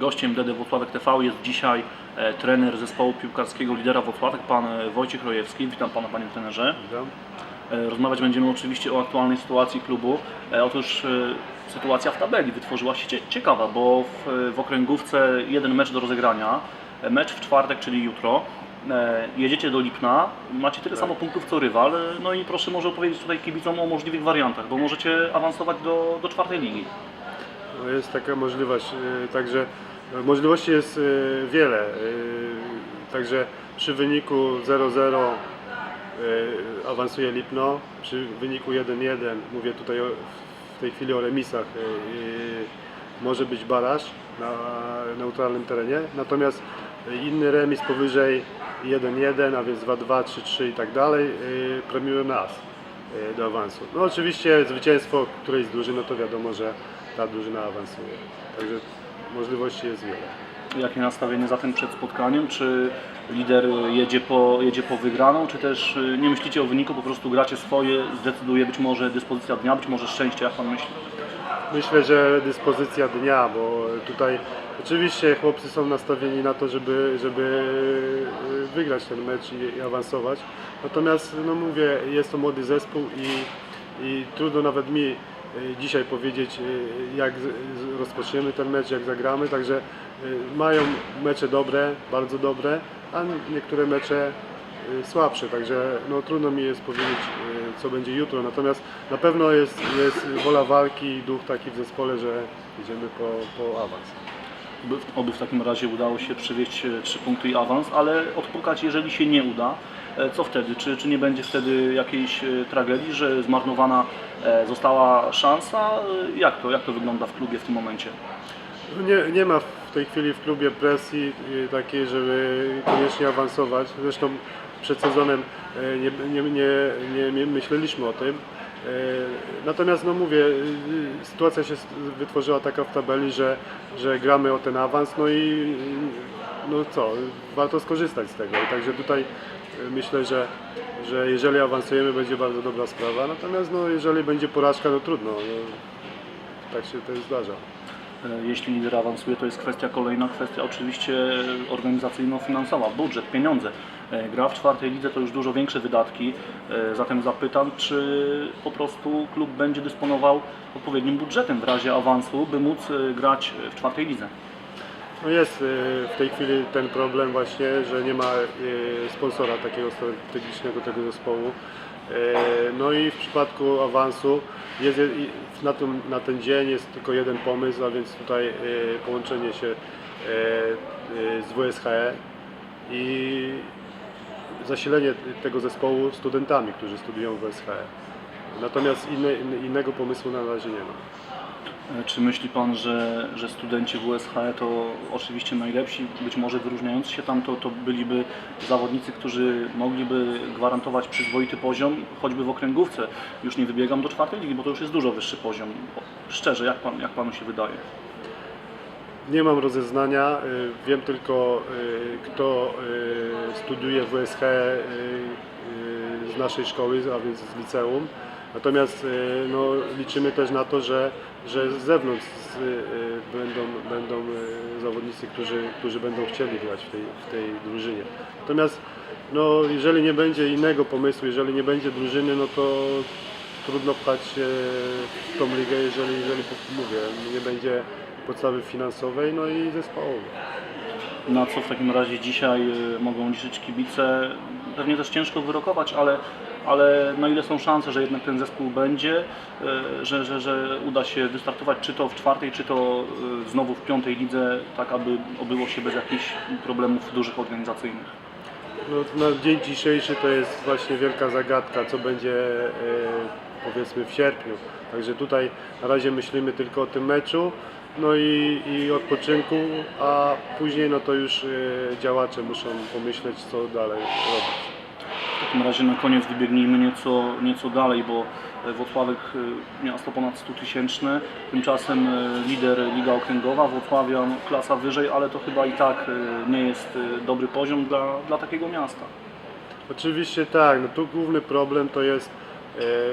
Gościem DD Włocławek TV jest dzisiaj e, trener zespołu piłkarskiego lidera Włocławek, pan e, Wojciech Rojewski. Witam pana panie trenerze. Witam. E, Rozmawiać będziemy oczywiście o aktualnej sytuacji klubu. Otóż sytuacja w tabeli wytworzyła się cie- ciekawa, bo w, w okręgówce jeden mecz do rozegrania, mecz w czwartek, czyli jutro. Jedziecie do Lipna, macie tyle Tak. samo punktów co rywal, no i proszę może opowiedzieć tutaj kibicom o możliwych wariantach, bo możecie awansować do, do czwartej ligi. No jest taka możliwość, y, także y, możliwości jest y, wiele. y, Także przy wyniku 0-0 y, awansuje Lipno, przy wyniku 1-1, mówię tutaj w tej chwili o remisach, może być baraż na neutralnym terenie, natomiast inny remis powyżej 1-1, a więc 2-2, 3-3 i tak dalej, premiują nas do awansu. No oczywiście zwycięstwo którejś z drużyn, no to wiadomo, że ta drużyna awansuje. Także możliwości jest wiele. Jakie nastawienie zatem przed spotkaniem? Czy lider jedzie po, jedzie po wygraną, czy też y, nie myślicie o wyniku, po prostu gracie swoje, zdecyduje być może dyspozycja dnia, być może szczęście, jak pan myśli? Myślę, że dyspozycja dnia, bo tutaj oczywiście chłopcy są nastawieni na to, żeby, żeby y, wygrać ten mecz i, i awansować. Natomiast no mówię, jest to młody zespół i, i trudno nawet mi dzisiaj powiedzieć, y, jak rozpoczniemy ten mecz, jak zagramy. Także y, mają mecze dobre, bardzo dobre, a niektóre mecze y, słabsze, także no, trudno mi jest powiedzieć, y, co będzie jutro. Natomiast na pewno jest, jest wola walki i duch taki w zespole, że idziemy po, po awans. Oby, w takim razie udało się przywieźć e, trzy punkty i awans, ale odpukać, jeżeli się nie uda, e, co wtedy? Czy, czy nie będzie wtedy jakiejś e, tragedii, że zmarnowana e, została szansa? E, Jak to, jak to wygląda w klubie w tym momencie? No Nie, nie ma w tej chwili w klubie presji takiej, żeby koniecznie awansować. Zresztą przed sezonem nie, nie, nie, nie myśleliśmy o tym. Y, Natomiast no mówię, y, sytuacja się wytworzyła taka w tabeli, że, że gramy o ten awans, no i y, no co, warto skorzystać z tego. I Także tutaj y, myślę, że, że jeżeli awansujemy będzie bardzo dobra sprawa. Natomiast no, jeżeli będzie porażka, no trudno. No, tak się to zdarza. E, Jeśli lider awansuje, to jest kwestia kolejna, kwestia oczywiście organizacyjno-finansowa, budżet, pieniądze. E, Gra w czwartej lidze to już dużo większe wydatki, e, zatem zapytam, czy po prostu klub będzie dysponował odpowiednim budżetem w razie awansu, by móc e, grać w czwartej lidze. No jest w tej chwili ten problem właśnie, że nie ma sponsora takiego strategicznego tego zespołu. Y, No i w przypadku awansu jest, na, tym, na ten dzień jest tylko jeden pomysł, a więc tutaj y, połączenie się y, z WSHE i zasilenie tego zespołu studentami, którzy studiują w WSHE. Natomiast inne, innego pomysłu na razie nie ma. Czy myśli Pan, że, że studenci WSHE to oczywiście najlepsi, być może wyróżniający się tam, to, to byliby zawodnicy, którzy mogliby gwarantować przyzwoity poziom, choćby w okręgówce. Już nie wybiegam do czwartej ligi, bo to już jest dużo wyższy poziom. Szczerze, jak, pan, jak Panu się wydaje? Nie mam rozeznania, y, wiem tylko y, kto y, studiuje w WSH y, z naszej szkoły, a więc z liceum. Natomiast y, no, liczymy też na to, że, że z zewnątrz y, będą, będą y, zawodnicy, którzy, którzy będą chcieli grać w tej, w tej drużynie. Natomiast no, jeżeli nie będzie innego pomysłu, jeżeli nie będzie drużyny, no to trudno pchać w tą ligę, jeżeli, jeżeli mówię, nie będzie podstawy finansowej, no i zespołowej. Na co w takim razie dzisiaj mogą liczyć kibice? Pewnie też ciężko wyrokować, ale, ale na ile są szanse, że jednak ten zespół będzie, y, że, że, że uda się wystartować czy to w czwartej, czy to y, znowu w piątej lidze, tak aby obyło się bez jakichś problemów dużych organizacyjnych. No, na dzień dzisiejszy to jest właśnie wielka zagadka, co będzie e, powiedzmy w sierpniu. Także tutaj na razie myślimy tylko o tym meczu, no i, i odpoczynku, a później no to już e, działacze muszą pomyśleć, co dalej robić. W takim razie na koniec wybiegnijmy nieco, nieco dalej, bo e, Włocławek e, miasto ponad 100 tysięczne, tymczasem e, lider Liga Okręgowa, Włocławian klasa wyżej, ale to chyba i tak nie jest dobry poziom dla, dla takiego miasta. Oczywiście tak, no tu główny problem to jest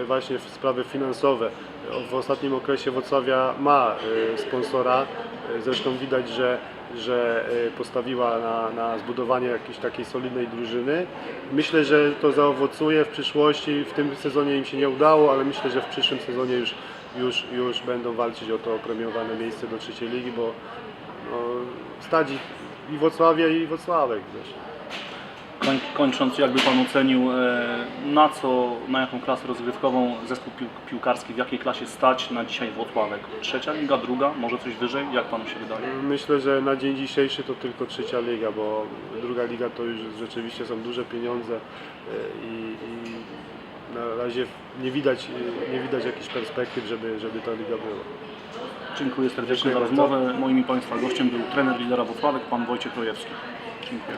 właśnie sprawy finansowe. W ostatnim okresie Wrocławia ma sponsora, zresztą widać, że że y, postawiła na, na zbudowanie jakiejś takiej solidnej drużyny. Myślę, że to zaowocuje w przyszłości. W tym sezonie im się nie udało, ale myślę, że w przyszłym sezonie już, już, już będą walczyć o to premiowane miejsce do trzeciej ligi, bo no, ich i Wrocławia i Wrocławek. Wiesz. Koń, kończąc, jakby Pan ocenił, e, na co, na jaką klasę rozgrywkową zespół pił, piłkarski, w jakiej klasie stać na dzisiaj Włocławek? Trzecia liga, druga, może coś wyżej? Jak Panu się wydaje? Myślę, że na dzień dzisiejszy to tylko trzecia liga, bo druga liga to już rzeczywiście są duże pieniądze y, i, i na razie nie widać, y, nie widać jakichś perspektyw, żeby, żeby ta liga była. Dziękuję serdecznie Dziękuję za rozmowę. Moim i Państwa gościem był trener lidera Włocławek, Pan Wojciech Rojewski. Dziękuję.